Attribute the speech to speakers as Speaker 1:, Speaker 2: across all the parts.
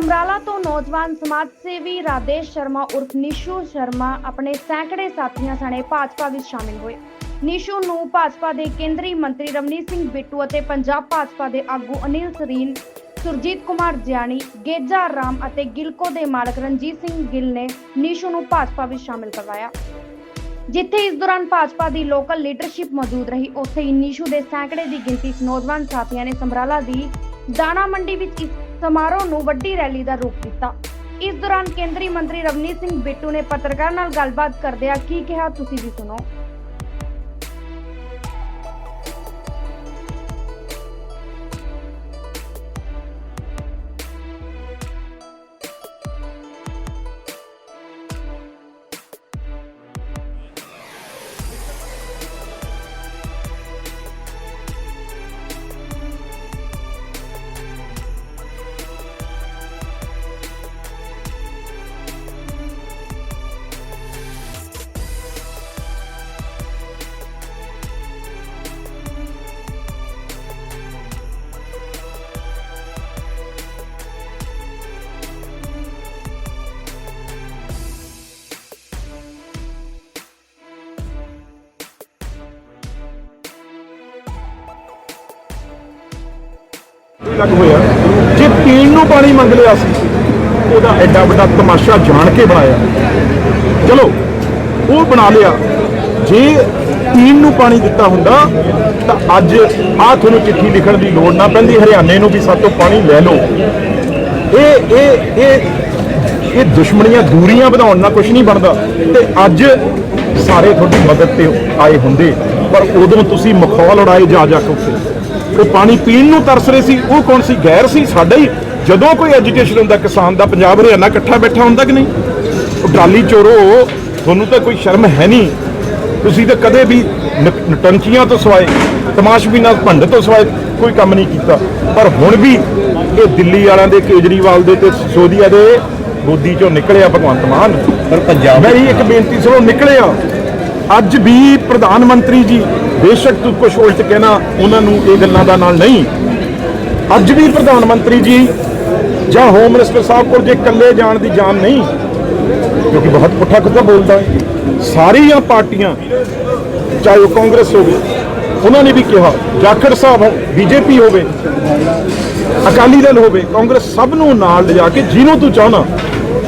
Speaker 1: ਸਮਰਾਲਾ ਤੋਂ ਨੌਜਵਾਨ ਸਮਾਜ ਸੇਵੀ ਰਾਦੇਸ਼ ਸ਼ਰਮਾ ਉਰਫ ਨਿਸ਼ੂ ਸ਼ਰਮਾ ਆਪਣੇ ਸੈਂਕੜੇ ਸਾਥੀਆਂ ਸਣੇ ਭਾਜਪਾ ਵਿੱਚ ਸ਼ਾਮਿਲ ਹੋਏ। ਨਿਸ਼ੂ ਨੂੰ ਭਾਜਪਾ ਦੇ ਕੇਂਦਰੀ ਮੰਤਰੀ ਰਵਨੀਤ ਸਿੰਘ ਬਿੱਟੂ ਅਤੇ ਪੰਜਾਬ ਭਾਜਪਾ ਦੇ ਆਗੂ ਅਨਿਲ ਸਰੀਨ, ਸੁਰਜੀਤ ਕੁਮਾਰ ਜਿਆਣੀ, ਗੇਜਾ ਰਾਮ ਅਤੇ ਗਿਲਕੋ ਦੇ ਮਾਲਕ ਰਣਜੀਤ ਸਿੰਘ ਗਿੱਲ ਨੇ ਨਿਸ਼ੂ ਨੂੰ ਭਾਜਪਾ ਵਿੱਚ ਸ਼ਾਮਿਲ ਕਰਵਾਇਆ। ਜਿੱਥੇ ਇਸ ਦੌਰਾਨ ਭਾਜਪਾ ਦੀ ਲੋਕਲ ਲੀਡਰਸ਼ਿਪ ਮੌਜੂਦ ਰਹੀ, ਉੱਥੇ ਹੀ ਨਿਸ਼ੂ ਦੇ ਸੈਂਕੜੇ ਦੀ ਗਿਣਤੀ ਨੌਜਵਾਨ ਸਾਥੀਆਂ ਨੇ ਸਮਰਾਲਾ ਦੀ ਦਾਣਾ ਮੰਡੀ ਵਿੱਚ ਇਸ ਸਮਾਰੋਹ ਨੂੰ ਵੱਡੀ ਰੈਲੀ ਦਾ ਰੂਪ ਦਿੱਤਾ। ਇਸ ਦੌਰਾਨ ਕੇਂਦਰੀ ਮੰਤਰੀ ਰਵਨੀਤ ਸਿੰਘ ਬਿੱਟੂ ਨੇ ਪੱਤਰਕਾਰ ਨਾਲ ਗੱਲਬਾਤ ਕਰਦਿਆਂ ਕੀ ਕਿਹਾ, ਤੁਸੀਂ ਵੀ ਸੁਣੋ।
Speaker 2: ਲੱਗ ਹੋਇਆ। ਜੇ ਪੀਣ ਨੂੰ ਪਾਣੀ ਮੰਗ ਲਿਆ ਸੀ, ਉਹਦਾ ਐਡਾ ਵੱਡਾ ਤਮਾਸ਼ਾ ਜਾਣ ਕੇ ਬਣਾਇਆ। ਚਲੋ, ਉਹ ਬਣਾ ਲਿਆ। ਜੇ ਪੀਣ ਨੂੰ ਪਾਣੀ ਦਿੱਤਾ ਹੁੰਦਾ, ਤਾਂ ਅੱਜ ਆਹ ਤੁਹਾਨੂੰ ਚਿੱਠੀ ਲਿਖਣ ਦੀ ਲੋੜ ਨਾ ਪੈਂਦੀ, ਹਰਿਆਣੇ ਨੂੰ ਵੀ ਸਾਤੋਂ ਪਾਣੀ ਲੈ ਲਓ। ਇਹ ਇਹ ਇਹ ਇਹ ਦੁਸ਼ਮਣੀਆਂ ਦੂਰੀਆਂ ਵਧਾਉਣ ਨਾਲ ਕੁਝ ਨਹੀਂ ਬਣਦਾ। ਤੇ ਅੱਜ ਸਾਰੇ ਤੁਹਾਡੀ ਮਦਦ ਤੇ ਆਏ ਹੁੰਦੇ। ਪਰ ਉਦੋਂ ਤੁਸੀਂ ਮਖੌਲ ਉਡਾਏ ਜਾ ਜਾ ਕੇ ਉੱਥੇ। ਉਹ ਪਾਣੀ ਪੀਣ ਨੂੰ ਤਰਸ ਰਹੇ ਸੀ ਉਹ ਕੌਣ ਸੀ? ਗੈਰ ਸੀ ਸਾਡਾ ਹੀ। ਜਦੋਂ ਕੋਈ ਐਜੀਟੇਸ਼ਨ ਹੁੰਦਾ ਕਿਸਾਨ ਦਾ ਪੰਜਾਬ ਹਰਿਆਣਾ ਇਕੱਠਾ ਬੈਠਾ ਹੁੰਦਾ ਕਿ ਨਹੀਂ? ਉਹ ਟਰਾਲੀ ਚੋਰੋ ਤੁਹਾਨੂੰ ਤਾਂ ਕੋਈ ਸ਼ਰਮ ਹੈ ਨਹੀਂ। ਤੁਸੀਂ ਤਾਂ ਕਦੇ ਵੀ ਨਟੰਕੀਆਂ ਤੋਂ ਸਿਵਾਏ ਤਮਾਸ਼ਬੀਨਾਂ ਭੰਡ ਤੋਂ ਸਿਵਾਏ ਕੋਈ ਕੰਮ ਨਹੀਂ ਕੀਤਾ। ਪਰ ਹੁਣ ਵੀ ਇਹ ਦਿੱਲੀ ਵਾਲਿਆਂ ਦੇ ਕੇਜਰੀਵਾਲ ਦੇ ਤੇ ਸਿਸੋਦੀਆ ਦੇ ਗੋਦੀ ਚੋਂ ਨਿਕਲਿਆ ਭਗਵੰਤ ਮਾਨ।
Speaker 3: ਪਰ ਪੰਜਾਬ
Speaker 2: ਮੇਰੀ ਇੱਕ ਬੇਨਤੀ ਸੁਣੋ ਨਿਕਲਿਆ। ਅੱਜ ਵੀ ਪ੍ਰਧਾਨ ਮੰਤਰੀ ਜੀ ਬੇਸ਼ੱਕ ਤੂੰ ਕੁਝ ਉਲਟ ਕਹਿਣਾ, ਉਹਨਾਂ ਨੂੰ ਇਹ ਗੱਲਾਂ ਦਾ ਨਾਲ ਨਹੀਂ। ਅੱਜ ਵੀ ਪ੍ਰਧਾਨ ਮੰਤਰੀ ਜੀ ਜਾਂ ਹੋਮ ਮਿਨਿਸਟਰ ਸਾਹਿਬ ਕੋਲ ਜੇ ਇਕੱਲੇ ਜਾਣ ਦੀ ਜਾਨ ਨਹੀਂ, ਕਿਉਂਕਿ ਬਹੁਤ ਪੁੱਠਾ ਕੁੱਤਾ ਬੋਲਦਾ ਹੈ। ਸਾਰੀਆਂ ਪਾਰਟੀਆਂ, ਚਾਹੇ ਉਹ ਕਾਂਗਰਸ ਹੋਵੇ, ਉਹਨਾਂ ਨੇ ਵੀ ਕਿਹਾ, ਜਾਖੜ ਸਾਹਿਬ ਬੀਜੇਪੀ ਹੋਵੇ, ਅਕਾਲੀ ਦਲ ਹੋਵੇ, ਕਾਂਗਰਸ ਸਭ ਨੂੰ ਨਾਲ ਲਿਜਾ ਕੇ ਜਿਹਨੂੰ ਤੂੰ ਚਾਹਨਾ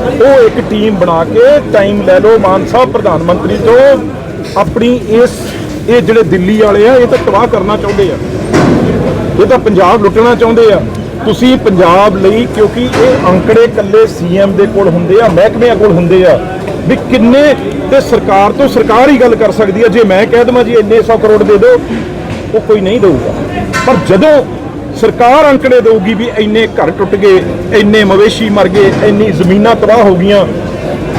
Speaker 2: ਉਹ ਇੱਕ ਟੀਮ ਬਣਾ ਕੇ ਟਾਈਮ ਲੈ ਲਓ ਮਾਨ ਸਾਹਿਬ ਪ੍ਰਧਾਨ ਮੰਤਰੀ ਤੋਂ। ਆਪਣੀ ਇਸ, ਇਹ ਜਿਹੜੇ ਦਿੱਲੀ ਵਾਲੇ ਆ, ਇਹ ਤਾਂ ਤਬਾਹ ਕਰਨਾ ਚਾਹੁੰਦੇ ਆ। ਇਹ ਤਾਂ ਪੰਜਾਬ ਲੁੱਟਣਾ ਚਾਹੁੰਦੇ ਆ। ਤੁਸੀਂ ਪੰਜਾਬ ਲਈ, ਕਿਉਂਕਿ ਇਹ ਅੰਕੜੇ ਕੱਲੇ ਸੀਐਮ ਦੇ ਕੋਲ ਹੁੰਦੇ ਆ, ਮਹਿਕਮਿਆਂ ਕੋਲ ਹੁੰਦੇ ਆ, ਵੀ ਕਿੰਨੇ, ਤੇ ਸਰਕਾਰ ਤੋਂ ਸਰਕਾਰ ਹੀ ਗੱਲ ਕਰ ਸਕਦੀ ਆ, ਜੇ ਮੈਂ ਕਹਿ ਦਵਾਂ ਜੀ ਇੰਨੇ 100 ਕਰੋੜ ਦੇ ਦਿਓ, ਉਹ ਕੋਈ ਨਹੀਂ ਦੇਊਗਾ। ਪਰ ਜਦੋਂ ਸਰਕਾਰ ਅੰਕੜੇ ਦੇਊਗੀ ਵੀ ਇੰਨੇ ਘਰ ਟੁੱਟ ਗਏ, ਇੰਨੇ ਮਵੇਸ਼ੀ ਮਰ ਗਏ, ਇੰਨੀ ਜ਼ਮੀਨਾਂ ਤਬਾਹ ਹੋ ਗਈਆਂ,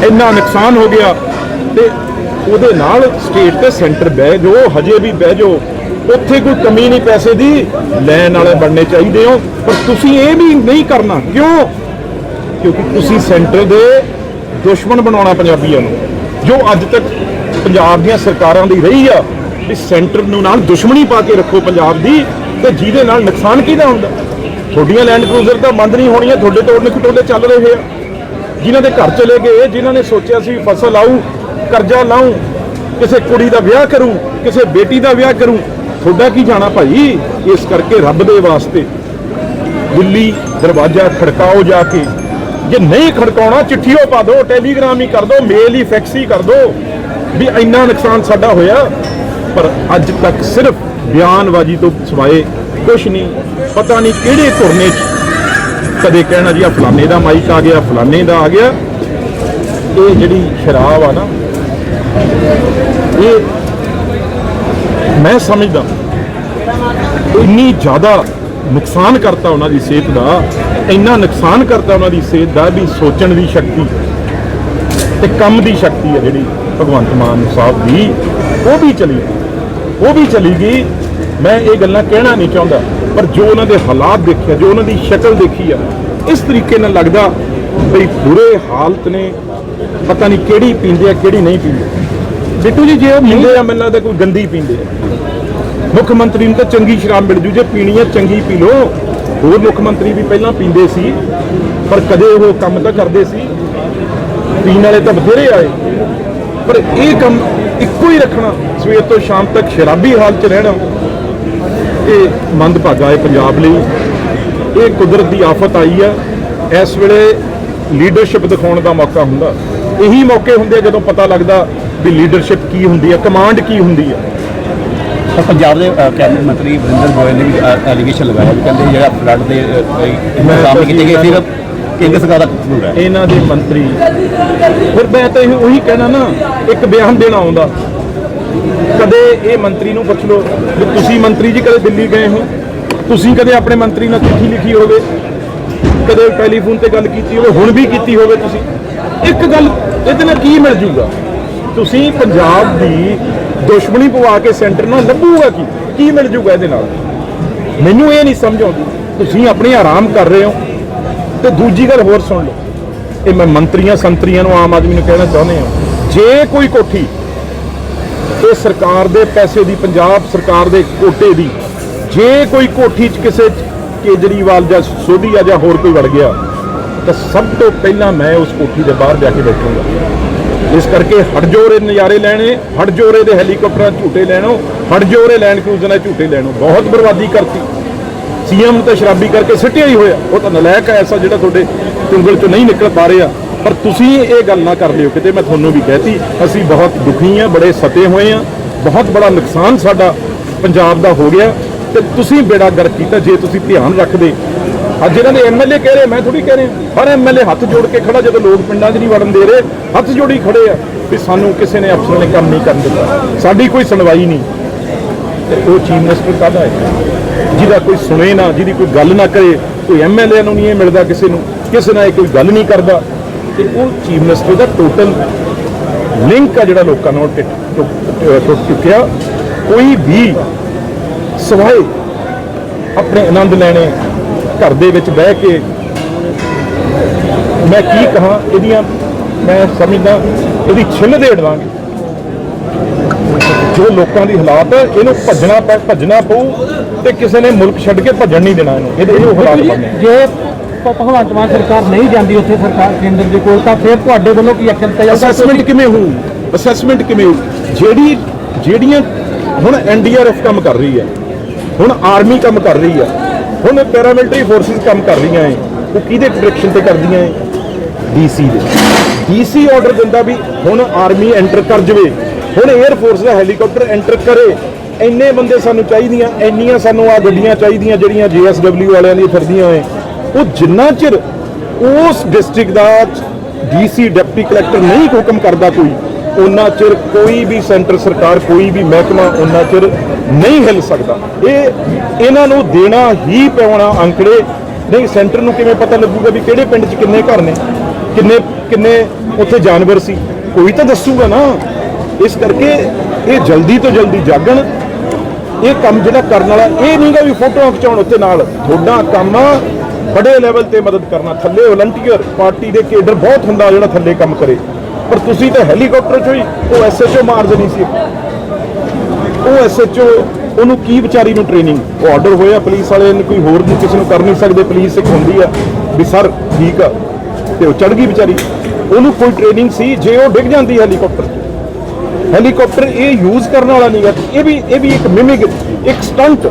Speaker 2: ਇੰਨਾ ਨੁਕਸਾਨ ਹੋ ਗਿਆ, ਤੇ ਉਹਦੇ ਨਾਲ ਸਟੇਟ ਤੇ ਸੈਂਟਰ ਬਹਿ ਜੋ ਹਜੇ ਵੀ ਬਹਿ ਜੋ ਉੱਥੇ ਕੋਈ ਕਮੀ ਨਹੀਂ ਪੈਸੇ ਦੀ, ਲੈਣ ਵਾਲੇ ਬਣਨੇ ਚਾਹੀਦੇ ਹੋ। ਪਰ ਤੁਸੀਂ ਇਹ ਵੀ ਨਹੀਂ ਕਰਨਾ। ਕਿਉਂ? ਕਿਉਂਕਿ ਤੁਸੀਂ ਸੈਂਟਰ ਦੇ ਦੁਸ਼ਮਣ ਬਣਾਉਣਾ ਪੰਜਾਬੀਆਂ ਨੂੰ। ਜੋ ਅੱਜ ਤੱਕ ਪੰਜਾਬ ਦੀਆਂ ਸਰਕਾਰਾਂ ਦੀ ਰਹੀ ਆ, ਵੀ ਸੈਂਟਰ ਨੂੰ ਨਾਲ ਦੁਸ਼ਮਣੀ ਪਾ ਕੇ ਰੱਖੋ ਪੰਜਾਬ ਦੀ, ਤੇ ਜਿਹਦੇ ਨਾਲ ਨੁਕਸਾਨ ਕਿਹਦਾ ਹੁੰਦਾ? ਤੁਹਾਡੀਆਂ ਲੈਂਡ ਕਰੂਜ਼ਰ ਤਾਂ ਬੰਦ ਨਹੀਂ ਹੋਣੀਆਂ, ਤੁਹਾਡੇ ਤੋੜਨੇ ਖਟੋਲੇ ਚੱਲ ਰਹੇ ਆ। ਜਿਨ੍ਹਾਂ ਦੇ ਘਰ ਚਲੇ ਗਏ, ਜਿਨ੍ਹਾਂ ਨੇ ਸੋਚਿਆ ਸੀ ਫਸਲ ਆਊ ਕਰਜ਼ਾ ਲਾਊ ਕਿਸੇ ਕੁੜੀ ਦਾ ਵਿਆਹ ਕਰੂੰ, ਕਿਸੇ ਬੇਟੀ ਦਾ ਵਿਆਹ ਕਰੂੰ, ਤੁਹਾਡਾ ਕੀ ਜਾਣਾ ਭਾਈ? ਇਸ ਕਰਕੇ ਰੱਬ ਦੇ ਵਾਸਤੇ ਦਿੱਲੀ ਦਰਵਾਜ਼ਾ ਖੜਕਾਓ ਜਾ ਕੇ। ਜੇ ਨਹੀਂ ਖੜਕਾਉਣਾ ਚਿੱਠੀਓ ਪਾ ਦਿਓ, ਟੈਲੀਗ੍ਰਾਮ ਹੀ ਕਰ ਦਿਓ, ਮੇਲ ਹੀ ਫੈਕਸ ਹੀ ਕਰ ਦਿਓ। ਵੀ ਇੰਨਾ ਨੁਕਸਾਨ ਸਾਡਾ ਹੋਇਆ, ਪਰ ਅੱਜ ਤੱਕ ਸਿਰਫ ਬਿਆਨਬਾਜ਼ੀ ਤੋਂ ਸਵਾਏ ਕੁਝ ਨਹੀਂ, ਪਤਾ ਨਹੀਂ ਕਿਹੜੇ ਧੁਰਨੇ 'ਚ। ਕਦੇ ਕਹਿਣਾ ਜੀ ਆ ਫਲਾਣੇ ਦਾ ਮਾਈਕ ਆ ਗਿਆ, ਫਲਾਣੇ ਦਾ ਆ ਗਿਆ। ਇਹ ਜਿਹੜੀ ਸ਼ਰਾਬ ਆ ਨਾ ਇਹ ਮੈਂ ਸਮਝਦਾ ਇੰਨੀ ਜ਼ਿਆਦਾ ਨੁਕਸਾਨ ਕਰਤਾ ਉਹਨਾਂ ਦੀ ਸਿਹਤ ਦਾ, ਇੰਨਾ ਨੁਕਸਾਨ ਕਰਤਾ ਉਹਨਾਂ ਦੀ ਸਿਹਤ ਦਾ ਵੀ ਸੋਚਣ ਦੀ ਸ਼ਕਤੀ ਤੇ ਕੰਮ ਦੀ ਸ਼ਕਤੀ ਹੈ ਜਿਹੜੀ ਭਗਵੰਤ ਮਾਨ ਸਾਹਿਬ ਦੀ, ਉਹ ਵੀ ਚਲੀ ਗਈ। ਉਹ ਵੀ ਚਲੀ ਗਈ। ਮੈਂ ਇਹ ਗੱਲਾਂ ਕਹਿਣਾ ਨਹੀਂ ਚਾਹੁੰਦਾ, ਪਰ ਜੋ ਉਹਨਾਂ ਦੇ ਹਾਲਾਤ ਦੇਖਿਆ ਜੋ ਉਹਨਾਂ ਦੀ ਸ਼ਕਲ ਦੇਖੀ ਆ, ਇਸ ਤਰੀਕੇ ਨਾਲ ਲੱਗਦਾ ਬਈ ਬੁਰੇ ਹਾਲਤ ਨੇ, ਪਤਾ ਨਹੀਂ ਕਿਹੜੀ ਪੀਂਦੇ ਆ, ਕਿਹੜੀ ਨਹੀਂ ਪੀਂਦੇ। ਬਿੱਟੂ ਜੀ ਜੇ ਉਹ ਪੀਂਦੇ ਆ ਮੈਨੂੰ ਲੱਗਦਾ ਕੋਈ ਗੰਦੀ ਪੀਂਦੇ ਆ। ਮੁੱਖ ਮੰਤਰੀ ਨੂੰ ਤਾਂ ਚੰਗੀ ਸ਼ਰਾਬ ਮਿਲ ਜੂ ਜੇ ਪੀਣੀ ਹੈ ਚੰਗੀ ਪੀ ਲਓ। ਹੋਰ ਮੁੱਖ ਮੰਤਰੀ ਵੀ ਪਹਿਲਾਂ ਪੀਂਦੇ ਸੀ ਪਰ ਕਦੇ ਉਹ ਕੰਮ ਤਾਂ ਕਰਦੇ ਸੀ। ਪੀਣ ਵਾਲੇ ਤਾਂ ਬਥੇਰੇ ਆਏ। ਪਰ ਇਹ ਕੰਮ ਇੱਕੋ ਹੀ ਰੱਖਣਾ ਸਵੇਰ ਤੋਂ ਸ਼ਾਮ ਤੱਕ ਸ਼ਰਾਬੀ ਹਾਲ 'ਚ ਰਹਿਣਾ। ਇਹ ਮੰਦਭਾਗਾ ਹੈ ਪੰਜਾਬ ਲਈ। ਇਹ ਕੁਦਰਤ ਦੀ ਆਫਤ ਆਈ ਹੈ ਇਸ ਵੇਲੇ ਲੀਡਰਸ਼ਿਪ ਦਿਖਾਉਣ ਦਾ ਮੌਕਾ ਹੁੰਦਾ। ਇਹੀ ਮੌਕੇ ਹੁੰਦੇ ਆ ਜਦੋਂ ਪਤਾ ਲੱਗਦਾ ਵੀ ਲੀਡਰਸ਼ਿਪ ਕੀ ਹੁੰਦੀ ਹੈ ਕਮਾਂਡ ਕੀ ਹੁੰਦੀ ਹੈ?
Speaker 3: ਤਾਂ ਪੰਜਾਬ ਦੇ ਅ, ਕੈਬਨਿਟ ਮੰਤਰੀ ਵਰਿੰਦਰ ਗੋਇਲ ਨੇ ਵੀ ਐਲੀਗੇਸ਼ਨ ਲਗਾਇਆ ਵੀ ਕਹਿੰਦੇ ਜਿਹੜਾ ਫਲੱਡ ਦੇ ਨਹੀਂ ਕੀਤੇ ਗਏ ਸਿਰਫ ਕੇਂਦਰ ਸਰਕਾਰ ਦਾ ਕਸੂਰ ਹੈ?
Speaker 2: ਇਹਨਾਂ ਦੇ ਮੰਤਰੀ ਫਿਰ ਮੈਂ ਤਾਂ ਇਹ ਉਹੀ ਕਹਿਣਾ ਨਾ ਇੱਕ ਬਿਆਨ ਦੇਣਾ ਆਉਂਦਾ। ਕਦੇ ਇਹ ਮੰਤਰੀ ਨੂੰ ਪੁੱਛ ਲਓ ਵੀ ਤੁਸੀਂ ਮੰਤਰੀ ਜੀ ਕਦੇ ਦਿੱਲੀ ਗਏ ਹੋ? ਤੁਸੀਂ ਕਦੇ ਆਪਣੇ ਮੰਤਰੀ ਨਾਲ ਚਿੱਠੀ ਲਿਖੀ ਹੋਵੇ? ਕਦੇ ਟੈਲੀਫੋਨ ਤੇ ਗੱਲ ਕੀਤੀ ਹੋਵੇ? ਹੁਣ ਵੀ ਕੀਤੀ ਹੋਵੇ ਤੁਸੀਂ? ਇੱਕ ਗੱਲ ਇਹਦੇ ਨਾਲ ਕੀ ਮਿਲ ਜੂਗਾ? ਤੁਸੀਂ ਪੰਜਾਬ ਦੀ ਦੁਸ਼ਮਣੀ ਪਵਾ ਕੇ ਸੈਂਟਰ ਨਾਲ ਲੱਭੂਗਾ ਕੀ? ਕੀ ਮਿਲ ਜੂਗਾ ਇਹਦੇ ਨਾਲ? ਮੈਨੂੰ ਇਹ ਨਹੀਂ ਸਮਝ ਆਉਂਦੀ। ਤੁਸੀਂ ਆਪਣੇ ਆਰਾਮ ਕਰ ਰਹੇ ਹੋ। ਤੇ ਦੂਜੀ ਗੱਲ ਹੋਰ ਸੁਣ ਲਓ। ਇਹ ਮੈਂ ਮੰਤਰੀਆਂ, ਸੰਤਰੀਆਂ ਨੂੰ ਆਮ ਆਦਮੀ ਨੂੰ ਕਹਿਣਾ ਚਾਹੁੰਦੇ ਹਾਂ। ਜੇ ਕੋਈ ਕੋਠੀ ਇਹ ਸਰਕਾਰ ਦੇ ਪੈਸੇ ਦੀ, ਪੰਜਾਬ ਸਰਕਾਰ ਦੇ ਕੋਟੇ ਦੀ, ਜੇ ਕੋਈ ਕੋਠੀ 'ਚ ਕਿਸੇ ਕੇਜਰੀਵਾਲ ਜਾਂ ਸੋਧੀਆ ਜਾਂ ਹੋਰ ਕੋਈ ਵੜ ਗਿਆ, ਤਾਂ ਸਭ ਤੋਂ ਪਹਿਲਾਂ ਮੈਂ ਉਸ ਕੋਠੀ ਦੇ ਬਾਹਰ ਜਾ ਕੇ ਬੈਠੂੰਗਾ। ਇਸ ਕਰਕੇ ਹਟਜੋਰੇ ਨਜ਼ਾਰੇ ਲੈਣੇ ਹਟਜੋਰੇ ਦੇ ਹੈਲੀਕਾਪਟਰਾਂ ਝੂਟੇ ਲੈਣੋ ਹਟਜੋਰੇ ਲੈਂਡ ਕਰੂਜ਼ਰ ਨਾਲ ਝੂਟੇ ਲੈਣੋ। ਬਹੁਤ ਬਰਬਾਦੀ ਕਰਤੀ। ਸੀਐਮ ਤਾਂ ਸ਼ਰਾਬੀ ਕਰਕੇ ਸਿੱਟਿਆ ਹੀ ਹੋਇਆ। ਉਹ ਤਾਂ ਨਲਾਇਕ ਹੈ ਐਸਾ ਜਿਹੜਾ ਤੁਹਾਡੇ ਉਂਗਲ ਚੋਂ ਨਹੀਂ ਨਿਕਲ ਪਾ ਰਿਹਾ। ਪਰ ਤੁਸੀਂ ਇਹ ਗੱਲ ਨਾ ਕਰ ਲਿਓ ਕਿਤੇ, ਮੈਂ ਤੁਹਾਨੂੰ ਵੀ ਕਹਿਤੀ, ਅਸੀਂ ਬਹੁਤ ਦੁਖੀ ਹਾਂ, ਬੜੇ ਸਤੇ ਹੋਏ ਹਾਂ। ਬਹੁਤ ਬੜਾ ਨੁਕਸਾਨ ਸਾਡਾ ਪੰਜਾਬ ਦਾ ਹੋ ਗਿਆ। ਤੇ ਤੁਸੀਂ ਬੇੜਾ ਗਰਕ ਕੀਤਾ, ਜੇ ਤੁਸੀਂ ਧਿਆਨ ਰੱਖਦੇ। ਅੱਜ ਇਹਨਾਂ ਦੇ ਐਮਐਲਏ ਕਹਿ ਰਹੇ ਮੈਂ ਥੋੜੀ ਕਹਿ ਰਿਹਾ। ਹਰ ਐਮਐਲਏ ਹੱਥ ਜੋੜ ਕੇ ਖੜਾ, ਜਦੋਂ ਲੋਕ ਪਿੰਡਾਂ 'ਚ ਨਹੀਂ ਵੜਨ ਦੇ ਰਹੇ, ਹੱਥ ਜੋੜੀ ਖੜੇ ਆ ਵੀ ਸਾਨੂੰ ਕਿਸੇ ਨੇ ਅਫਸਰ ਨੇ ਕੰਮ ਨਹੀਂ ਕਰਨ ਦਿੱਤਾ। ਸਾਡੀ ਕੋਈ ਸੁਣਵਾਈ ਨਹੀਂ। ਤੇ ਉਹ ਚੀਫ ਮਿਨਿਸਟਰ ਕਾਹਦਾ ਹੈ? ਜਿਹਦਾ ਕੋਈ ਸੁਣੇ ਨਾ, ਜਿਹਦੀ ਕੋਈ ਗੱਲ ਨਾ ਕਰੇ, ਕੋਈ ਐਮਐਲਏ ਨੂੰ ਨਹੀਂ ਇਹ ਮਿਲਦਾ ਕਿਸੇ ਨੂੰ, ਕਿਸੇ ਨਾਲ ਇਹ ਕੋਈ ਗੱਲ ਨਹੀਂ ਕਰਦਾ। ਤੇ ਉਹ ਚੀਫ ਮਿਨਿਸਟਰ ਦਾ ਟੋਟਲ ਲਿੰਕ ਆ ਜਿਹੜਾ ਲੋਕਾਂ ਨਾਲ ਟੁੱਟ- ਟੁੱਟ ਟੁੱਟ ਚੁੱਕਿਆ। ਕੋਈ ਵੀ ਸਵਾਏ ਆਪਣੇ ਆਨੰਦ ਲੈਣੇ ਘਰ ਦੇ ਵਿੱਚ ਬਹਿ ਕੇ ਮੈਂ ਕੀ ਕਹਾਂ ਇਹਦੀਆਂ ਮੈਂ ਸਮਝਦਾ ਇਹਦੀ ਛਿੱਲ ਦੇ ਡਵਾਂਗੇ ਜੋ ਲੋਕਾਂ ਦੀ ਹਾਲਾਤ ਹੈ ਇਹਨੂੰ ਭੱਜਣਾ ਪੈ ਭੱਜਣਾ ਪਊ ਤੇ ਕਿਸੇ ਨੇ ਮੁਲਕ ਛੱਡ ਕੇ ਭੱਜਣ ਨਹੀਂ ਦੇਣਾ ਇਹਨੂੰ। ਇਹਦੇ ਇਹੋ ਹਾਲਾਤ ਬਣਨੇ
Speaker 4: ਜੇ ਭਗਵੰਤ ਮਾਨ ਸਰਕਾਰ ਨਹੀਂ ਜਾਂਦੀ ਉੱਥੇ ਸਰਕਾਰ ਕੇਂਦਰ ਦੇ ਕੋਲ ਤਾਂ ਫਿਰ ਤੁਹਾਡੇ ਵੱਲੋਂ ਕੀ ਐਕਸ਼ਨ ਲਿਆ ਜਾਊਗਾ?
Speaker 2: ਅਸੈਸਮੈਂਟ ਕਿਵੇਂ ਹੋਊ? ਅਸੈਸਮੈਂਟ ਕਿਵੇਂ ਹੋਊ? ਜਿਹੜੀ ਜਿਹੜੀਆਂ ਹੁਣ ਐਨਡੀਆਰਐਫ ਕੰਮ ਕਰ ਰਹੀ ਹੈ ਹੁਣ ਆਰਮੀ ਕੰਮ ਕਰ ਰਹੀ ਹੈ ਹੁਣ ਪੈਰਾਮਿਲਟਰੀ ਫੋਰਸਿਸ ਕੰਮ ਕਰ ਰਹੀਆਂ ਹੈ ਉਹ ਕਿਹਦੇ ਡਾਇਰੈਕਸ਼ਨ ਤੇ ਕਰਦੀਆਂ ਹੈ ਡੀਸੀ ਦੇ। ਡੀਸੀ ਆਰਡਰ ਦਿੰਦਾ ਵੀ ਹੁਣ ਆਰਮੀ ਐਂਟਰ ਕਰ ਜਵੇ। ਹੁਣ 에ਅਰ ਫੋਰਸ ਦਾ ਹੈਲੀਕਾਪਟਰ ਐਂਟਰ ਕਰੇ। ਇੰਨੇ ਬੰਦੇ ਸਾਨੂੰ ਚਾਹੀਦੀਆਂ, ਇੰਨੀਆਂ ਸਾਨੂੰ ਆ ਗੱਡੀਆਂ ਚਾਹੀਦੀਆਂ ਜਿਹੜੀਆਂ ਜੀਐਸਡਬਲਯੂ ਵਾਲਿਆਂ ਦੀ ਫਿਰਦੀਆਂ ਏ। ਉਹ ਜਿੰਨਾ ਚਿਰ ਉਸ ਡਿਸਟ੍ਰਿਕਟ ਦਾ ਡੀਸੀ ਡਿਪਟੀ ਕਲੈਕਟਰ ਨਹੀਂ ਹੁਕਮ ਕਰਦਾ ਕੋਈ, ਉਹਨਾਂ ਚਿਰ ਕੋਈ ਵੀ ਸੈਂਟਰ ਸਰਕਾਰ, ਕੋਈ ਵੀ ਮਹਿਕਮਾ, ਉਹਨਾਂ ਚਿਰ ਨਹੀਂ ਹਿੱਲ ਸਕਦਾ। ਇਹ ਇਹਨਾਂ ਨੂੰ ਦੇਣਾ ਹੀ ਪੈਣਾ ਅੰਕੜੇ। ਨਹੀਂ, ਸੈਂਟਰ ਨੂੰ ਕਿਵੇਂ ਪਤਾ ਲੱਗੂਗਾ ਵੀ ਕਿਹੜੇ ਪਿੰਡ 'ਚ ਕਿੰਨੇ ਘਰ ਨੇ? ਕਿੰਨੇ ਕਿੰਨੇ ਉੱਥੇ ਜਾਨਵਰ ਸੀ? ਕੋਈ ਤਾਂ ਦੱਸੂਗਾ ਨਾ। ਇਸ ਕਰਕੇ ਇਹ ਜਲਦੀ ਤੋਂ ਜਲਦੀ ਜਾਗਣ। ਇਹ ਕੰਮ ਜਿਹੜਾ ਕਰਨ ਵਾਲਾ, ਇਹ ਨਹੀਂਗਾ ਵੀ ਫੋਟੋਆਂ ਖਿਚਾਉਣ ਉੱਤੇ ਨਾਲ। ਤੁਹਾਡਾ ਕੰਮ ਆ ਬੜੇ ਲੈਵਲ ਤੇ ਮਦਦ ਕਰਨਾ। ਥੱਲੇ ਵਲੰਟੀਅਰ ਪਾਰਟੀ ਦੇ ਕੇਡਰ ਬਹੁਤ ਹੁੰਦਾ ਜਿਹੜਾ ਥੱਲੇ ਕੰਮ ਕਰੇ। ਪਰ ਤੁਸੀਂ ਤਾਂ ਹੈਲੀਕਾਪਟਰ ਚੋਂ ਹੀ ਉਹ ਐਸਐਚਓ ਮਾਰਦੇ ਨਹੀਂ ਸੀ। ਉਹ ਐਸਐਚਓ ਉਹਨੂੰ ਕੀ ਵਿਚਾਰੀ ਨੂੰ ਟ੍ਰੇਨਿੰਗ ਉਹ ਆਰਡਰ ਹੋਇਆ ਪੁਲਿਸ ਵਾਲੇ ਨੂੰ, ਕੋਈ ਹੋਰ ਨਹੀਂ, ਕਿਸੇ ਨੂੰ ਕਰ ਨਹੀਂ ਸਕਦੇ ਪੁਲਿਸ ਇੱਕ ਹੁੰਦੀ ਆ। ਵੀ ਸਰ, ਠੀਕ ਆ। ਤੇ ਉਹ ਚੜ ਗਈ ਵਿਚਾਰੀ। ਉਹਨੂੰ ਕੋਈ ਟ੍ਰੇਨਿੰਗ ਸੀ, ਜੇ ਉਹ ਡਿੱਗ ਜਾਂਦੀ ਹੈਲੀਕਾਪਟਰ 'ਚ। ਹੈਲੀਕਾਪਟਰ ਇਹ ਯੂਜ਼ ਕਰਨ ਵਾਲਾ ਨਹੀਂ ਹੈ ਇਹ ਵੀ ਇਹ ਵੀ ਇੱਕ ਮਿਮਿਕ ਇੱਕ ਸਟੰਟ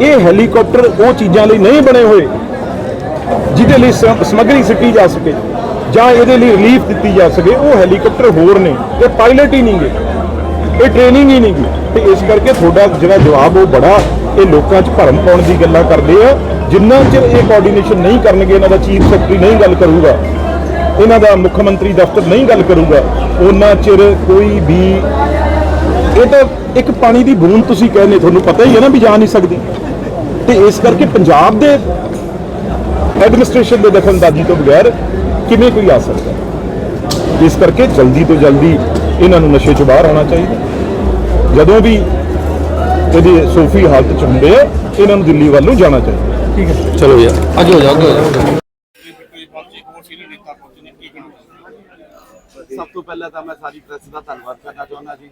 Speaker 2: ਇਹ ਹੈਲੀਕਾਪਟਰ ਉਹ ਚੀਜ਼ਾਂ ਲਈ ਨਹੀਂ ਬਣੇ ਹੋਏ, ਜਿਹਦੇ ਲਈ ਸਮ- ਸਮੱਗਰੀ ਸਿੱਟੀ ਜਾ ਸਕੇ, ਜਾਂ ਇਹਦੇ ਲਈ ਰਿਲੀਫ ਦਿੱਤੀ ਜਾ ਸਕੇ। ਉਹ ਹੈਲੀਕਾਪਟਰ ਹੋਰ ਨੇ। ਇਹ ਪਾਇਲਟ ਹੀ ਨਹੀਂਗੇ। ਇਹ ਟ੍ਰੇਨਿੰਗ ਹੀ ਨਹੀਂਗੀ। ਤੇ ਇਸ ਕਰਕੇ ਤੁਹਾਡਾ ਜਿਹੜਾ ਜਵਾਬ ਉਹ ਬੜਾ ਇਹ ਲੋਕਾਂ 'ਚ ਭਰਮ ਪਾਉਣ ਦੀ ਗੱਲਾਂ ਕਰਦੇ ਆ। ਜਿੰਨਾ ਚਿਰ ਇਹ ਕੋਆਰਡੀਨੇਸ਼ਨ ਨਹੀਂ ਕਰਨਗੇ, ਇਹਨਾਂ ਦਾ ਚੀਫ ਸੈਕਟਰੀ ਨਹੀਂ ਗੱਲ ਕਰੂਗਾ, ਇਹਨਾਂ ਦਾ ਮੁੱਖ ਮੰਤਰੀ ਦਫ਼ਤਰ ਨਹੀਂ ਗੱਲ ਕਰੂਗਾ, ਉਹਨਾਂ ਚਿਰ ਕੋਈ ਵੀ ਇਹ ਤਾਂ ਇੱਕ ਪਾਣੀ ਦੀ ਬੂੰਦ ਤੁਸੀਂ ਕਹਿੰਦੇ, ਤੁਹਾਨੂੰ ਪਤਾ ਹੀ ਹੈ ਨਾ ਵੀ ਜਾ ਨਹੀਂ ਸਕਦੀ। ਤੇ ਇਸ ਕਰਕੇ ਪੰਜਾਬ ਦੇ ਐਡਮਿਨਿਸਟ੍ਰੇਸ਼ਨ ਦੇ ਦਖਲਅੰਦਾਜ਼ੀ ਤੋਂ ਬਗੈਰ ਕਿਵੇਂ ਕੋਈ ਆ ਸਕਦਾ? ਇਸ ਕਰਕੇ ਜਲਦੀ ਤੋਂ ਜਲਦੀ ਇਹਨਾਂ ਨੂੰ ਨਸ਼ੇ 'ਚੋਂ ਬਾਹਰ ਆਉਣਾ ਚਾਹੀਦਾ। ਜਦੋਂ ਵੀ ਇਹਦੀ ਸੋਫੀ ਹਾਲਤ 'ਚ ਹੁੰਦੇ ਆ ਇਹਨਾਂ ਨੂੰ ਦਿੱਲੀ ਵੱਲ ਨੂੰ ਜਾਣਾ ਚਾਹੀਦਾ।
Speaker 3: ਚਲੋ ਯਾਰ ਅੱਗੇ ਹੋ ਜਾਓ ਅੱਗੇ ਹੋ ਜਾਓ
Speaker 5: ਸਭ ਤੋਂ ਪਹਿਲਾਂ ਤਾਂ ਮੈਂ ਸਾਰੀ ਪ੍ਰੈਸ ਦਾ ਧੰਨਵਾਦ ਕਰਨਾ ਚਾਹੁੰਦਾ ਜੀ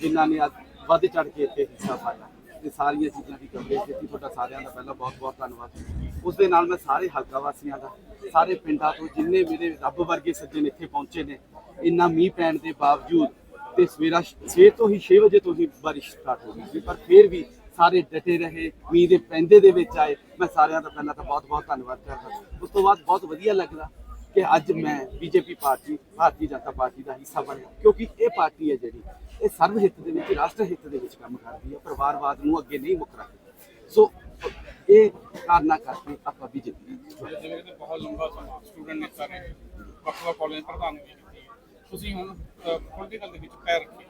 Speaker 5: ਜਿਨ੍ਹਾਂ ਨੇ ਅੱਜ ਵੱਧ ਚੜ ਕੇ ਇੱਥੇ ਹਿੱਸਾ ਪਾਇਆ। ਤੇ ਸਾਰੀਆਂ ਚੀਜ਼ਾਂ ਦੀ ਕਵਰੇਜ ਕੀਤੀ ਤੁਹਾਡਾ ਸਾਰਿਆਂ ਦਾ ਪਹਿਲਾਂ ਬਹੁਤ ਬਹੁਤ ਧੰਨਵਾਦ। ਉਸ ਦੇ ਨਾਲ ਮੈਂ ਸਾਰੇ ਹਲਕਾ ਵਾਸੀਆਂ ਦਾ ਸਾਰੇ ਪਿੰਡਾਂ ਤੋਂ ਜਿੰਨੇ ਮੇਰੇ ਰੱਬ ਵਰਗੇ ਸੱਜਣ ਇੱਥੇ ਪਹੁੰਚੇ ਨੇ ਇੰਨਾ ਮੀਂਹ ਪੈਣ ਦੇ ਬਾਵਜੂਦ ਤੇ ਸਵੇਰਾ 6 ਤੋਂ ਹੀ 6 ਵਜੇ ਤੋਂ ਹੀ ਬਾਰਿਸ਼ ਸਟਾਰਟ ਹੋ ਗਈ ਸੀ, ਪਰ ਫਿਰ ਵੀ ਸਾਰੇ ਡਟੇ ਰਹੇ, ਮੀਂਹ ਦੇ ਪੈਂਦੇ ਦੇ ਵਿੱਚ ਆਏ। ਮੈਂ ਸਾਰਿਆਂ ਦਾ ਪਹਿਲਾਂ ਤਾਂ ਬਹੁਤ ਬਹੁਤ ਧੰਨਵਾਦ ਕਰਦਾ ਉਸ ਤੋਂ ਬਾਅਦ ਬਹੁਤ ਵਧੀਆ ਲੱਗਦਾ ਕਿ ਅੱਜ ਮੈਂ BJP party, Bharatiya Janata party ਦਾ ਹਿੱਸਾ ਬਣਿਆ, ਕਿਉਂਕਿ ਇਹ ਪਾਰਟੀ ਹੈ ਜਿਹੜੀ, ਇਹ ਸਰਵ ਹਿੱਤ ਦੇ ਵਿੱਚ, ਰਾਸ਼ਟਰ ਹਿੱਤ ਦੇ ਵਿੱਚ ਕੰਮ ਕਰਦੀ ਹੈ, ਪਰਿਵਾਰਵਾਦ ਨੂੰ ਅੱਗੇ ਨਹੀਂ ਮੁੱਕ ਰੱਖਦੀ। ਸੋ, ਇਹ ਕਾਰਨਾ ਕਰਕੇ ਆਪਾਂ ਬੀਜੇਪੀ
Speaker 6: ਜਿਵੇਂ ਕਿ ਬਹੁਤ ਲੰਬਾ ਸਮਾਂ ਸਟੂਡੈਂਟ ਨੇਤਾ ਨੇ ਵੱਖ ਵੱਖ ਕਾਲਜ ਪ੍ਰਧਾਨਗੀ ਕੀਤੀ ਤੁਸੀਂ ਹੁਣ ਪੋਲੀਟੀਕਲ ਦੇ ਵਿੱਚ ਪੈਰ ਰੱਖੇ।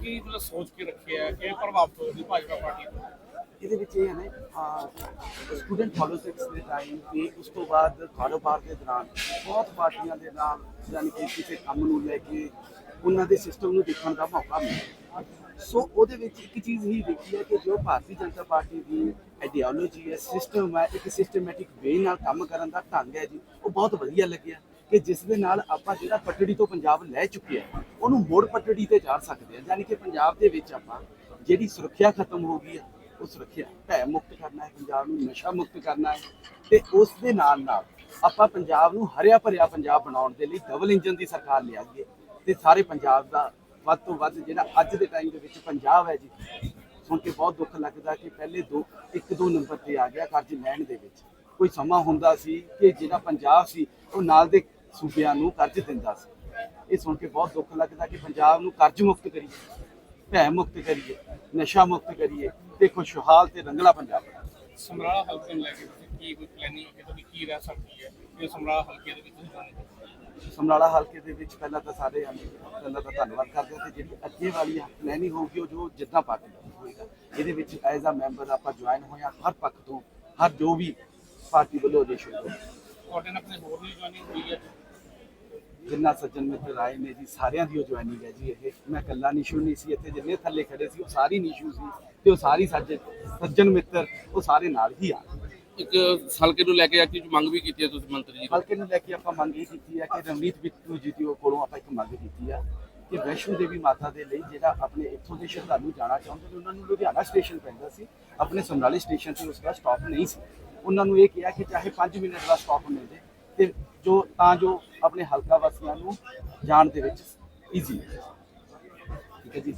Speaker 6: ਕੀ ਮਤਲਬ ਸੋਚ ਕੇ ਰੱਖਿਆ ਕਿ ਇਹ ਪ੍ਰਭਾਵਿਤ ਹੋਏਗੀ ਭਾਜਪਾ ਪਾਰਟੀ ਤੋਂ?
Speaker 5: ਇਹਦੇ ਵਿੱਚ ਇਹ ਹੈ ਨਾ ਸਟੂਡੈਂਟ ਪੋਲਿਟਿਕਸ ਦੇ ਟਾਈਮ ਤੇ ਉਸ ਤੋਂ ਬਾਅਦ ਕਾਰੋਬਾਰ ਦੇ ਦੌਰਾਨ ਬਹੁਤ ਪਾਰਟੀਆਂ ਦੇ ਨਾਲ, ਯਾਨੀ ਕਿ ਕਿਸੇ ਕੰਮ ਨੂੰ ਲੈ ਕੇ ਉਹਨਾਂ ਦੇ ਸਿਸਟਮ ਨੂੰ ਦੇਖਣ ਦਾ ਮੌਕਾ ਮਿਲਿਆ। ਸੋ ਉਹਦੇ ਵਿੱਚ ਇੱਕ ਚੀਜ਼ ਹੀ ਦੇਖੀ ਹੈ ਕਿ ਜੋ ਭਾਰਤੀ ਜਨਤਾ ਪਾਰਟੀ ਦੀ ਆਈਡੀਓਲੋਜੀ ਹੈ ਸਿਸਟਮ ਹੈ, ਇੱਕ ਸਿਸਟਮੈਟਿਕ ਵੇ ਨਾਲ ਕੰਮ ਕਰਨ ਦਾ ਢੰਗ ਹੈ ਜੀ, ਉਹ ਬਹੁਤ ਵਧੀਆ ਲੱਗਿਆ। ਕਿ ਜਿਸ ਦੇ ਨਾਲ ਆਪਾਂ ਜਿਹੜਾ ਪਟੜੀ ਤੋਂ ਪੰਜਾਬ ਲੈ ਚੁੱਕੇ ਆ ਉਹਨੂੰ ਮੋੜ ਪਟੜੀ ਤੇ ਜਾ ਸਕਦੇ ਆ ਯਾਨੀ ਕਿ ਪੰਜਾਬ ਦੇ ਵਿੱਚ ਆਪਾਂ ਜਿਹੜੀ ਸੁਰੱਖਿਆ ਖਤਮ ਹੋ ਗਈ ਹੈ, ਉਹ ਸੁਰੱਖਿਆ ਭੈ ਮੁਕਤ ਕਰਨਾ ਹੈ, ਪੰਜਾਬ ਨੂੰ ਨਸ਼ਾ ਮੁਕਤ ਕਰਨਾ ਹੈ ਤੇ ਉਸ ਦੇ ਨਾਲ ਨਾਲ ਆਪਾਂ ਪੰਜਾਬ ਨੂੰ ਹਰਿਆ ਭਰਿਆ ਪੰਜਾਬ ਬਣਾਉਣ ਦੇ ਲਈ ਡਬਲ ਇੰਜਨ ਦੀ ਸਰਕਾਰ ਲਿਆਈਏ ਤੇ ਸਾਰੇ ਪੰਜਾਬ ਦਾ ਵੱਧ ਤੋਂ ਵੱਧ ਜਿਹੜਾ ਅੱਜ ਦੇ ਟਾਈਮ ਦੇ ਵਿੱਚ ਪੰਜਾਬ ਹੈ ਜੀ, ਸੁਣ ਕੇ ਬਹੁਤ ਦੁੱਖ ਲੱਗਦਾ ਕਿ ਪਹਿਲੇ ਦੋ, ਇੱਕ ਦੋ ਨੰਬਰ ਤੇ ਆ ਗਿਆ ਕਰਜ਼ ਲੈਣ ਦੇ ਵਿੱਚ। ਕੋਈ ਸਮਾਂ ਹੁੰਦਾ ਸੀ ਕਿ ਜਿਹੜਾ ਪੰਜਾਬ ਸੀ, ਉਹ ਨਾਲ ਦੇ ਸੂਬਿਆਂ ਨੂੰ ਕਰਜ਼ ਦਿੰਦਾ ਸੀ। ਇਹ ਸੁਣ ਕੇ ਬਹੁਤ ਦੁੱਖ ਲੱਗਦਾ ਕਿ ਪੰਜਾਬ ਨੂੰ ਕਰਜ਼ ਮੁਕਤ ਕਰੀਏ ਭੈ ਮੁਕਤ ਕਰੀਏ ਨਸ਼ਾ ਮੁਕਤ ਕਰੀਏ ਤੇ ਖੁਸ਼ਹਾਲ ਤੇ ਰੰਗਲਾ ਪੰਜਾਬ।
Speaker 6: ਸਮਰਾਲਾ ਹਲਕੇ ਨੂੰ ਲੈ ਕੇ ਕੀ ਕੋਈ ਪਲੈਨਿੰਗ ਹੈ ਤੁਹਾਡੀ ਕੀ ਰਹਿ ਸਕਦੀ ਹੈ? ਇਹ ਸਮਰਾਲਾ ਹਲਕੇ ਦੇ ਵਿੱਚ ਜਾਣੇ
Speaker 5: ਸਮਰਾਲਾ ਹਲਕੇ ਦੇ ਵਿੱਚ ਪਹਿਲਾਂ ਤਾਂ ਸਾਰੇ ਪਹਿਲਾਂ ਤਾਂ ਧੰਨਵਾਦ ਕਰਦੇ ਤੇ ਜਿਹੜੀ ਅੱਗੇ ਵਾਲੀ ਪਲੈਨਿੰਗ ਹੋਊਗੀ ਉਹ ਜੋ ਜਿੱਦਾਂ ਪਾਰਟੀ ਹੋਏਗਾ ਇਹਦੇ ਵਿੱਚ ਐਜ਼ ਅ ਮੈਂਬਰ ਆਪਾਂ ਜੁਆਇਨ ਹੋਇਆ ਹਰ ਪੱਖ ਤੋਂ ਹਰ ਜੋ ਵੀ ਪਾਰਟੀ ਵੱਲੋਂ ਹੋਊਗਾ
Speaker 6: ਤੁਹਾਡੇ ਨਾਲ ਆਪਣੇ ਹੋਰ ਵੀ ਜੁਆਇਨਿੰਗ ਹੋਈ ਹੈ
Speaker 5: ਜਿੰਨਾ ਸੱਜਣ ਮਿੱਤਰ ਆਏ ਨੇ ਜੀ ਸਾਰਿਆਂ ਦੀ ਉਹ ਜੁਆਇਨਿੰਗ ਹੈ ਜੀ ਇਹ। ਮੈਂ ਇਕੱਲਾ ਨਿਸ਼ੂ ਨਹੀਂ ਸੀ ਇੱਥੇ ਜਿੰਨੇ ਥੱਲੇ ਖੜੇ ਸੀ ਉਹ ਸਾਰੀ ਨਿਸ਼ੂ ਸੀ ਤੇ ਉਹ ਸਾਰੀ ਸੱਜਣ ਸੱਜਣ ਮਿੱਤਰ ਉਹ ਸਾਰੇ ਨਾਲ ਹੀ ਆ।
Speaker 7: ਇੱਕ ਹਲਕੇ ਨੂੰ ਲੈ ਕੇ ਐਕਟਿਵ ਮੰਗ ਵੀ ਕੀਤੀ ਹੈ ਤੁਸੀਂ ਮੰਤਰੀ ਜੀ।
Speaker 5: ਹਲਕੇ ਨੂੰ ਲੈ ਕੇ ਆਪਾਂ ਮੰਗ ਇਹ ਕੀਤੀ ਹੈ ਕਿ ਰਵਨੀਤ ਬਿੱਟੂ ਜੀ ਦੀ ਕੋਲੋਂ ਆਪਾਂ ਇੱਕ ਮੰਗ ਕੀਤੀ ਆ ਕਿ ਵੈਸ਼ਨੋ ਦੇਵੀ ਮਾਤਾ ਦੇ ਲਈ ਜਿਹੜਾ ਆਪਣੇ ਇੱਥੋਂ ਦੇ ਸ਼ਰਧਾਲੂ ਜਾਣਾ ਚਾਹੁੰਦੇ ਨੇ ਉਹਨਾਂ ਨੂੰ ਲੁਧਿਆਣਾ ਸਟੇਸ਼ਨ ਪੈਂਦਾ ਸੀ ਆਪਣੇ ਸਮਰਾਲੇ ਸਟੇਸ਼ਨ ਤੇ ਉਸਦਾ ਸਟਾਪ ਨਹੀਂ ਸੀ। ਉਹਨਾਂ ਨੂੰ ਇਹ ਕਿਹਾ ਕਿ ਚਾਹੇ 5 ਮਿੰਟ ਦਾ ਸਟਾਪ ਮਿਲ ਜੇ ਤੇ ਜੋ ਤਾਂ ਜੋ ਆਪਣੇ ਹਲਕਾ ਵਾਸੀਆਂ ਨੂੰ ਜਾਣ ਦੇ ਵਿੱਚ ਈਜ਼ੀ ਠੀਕ ਹੈ ਜੀ।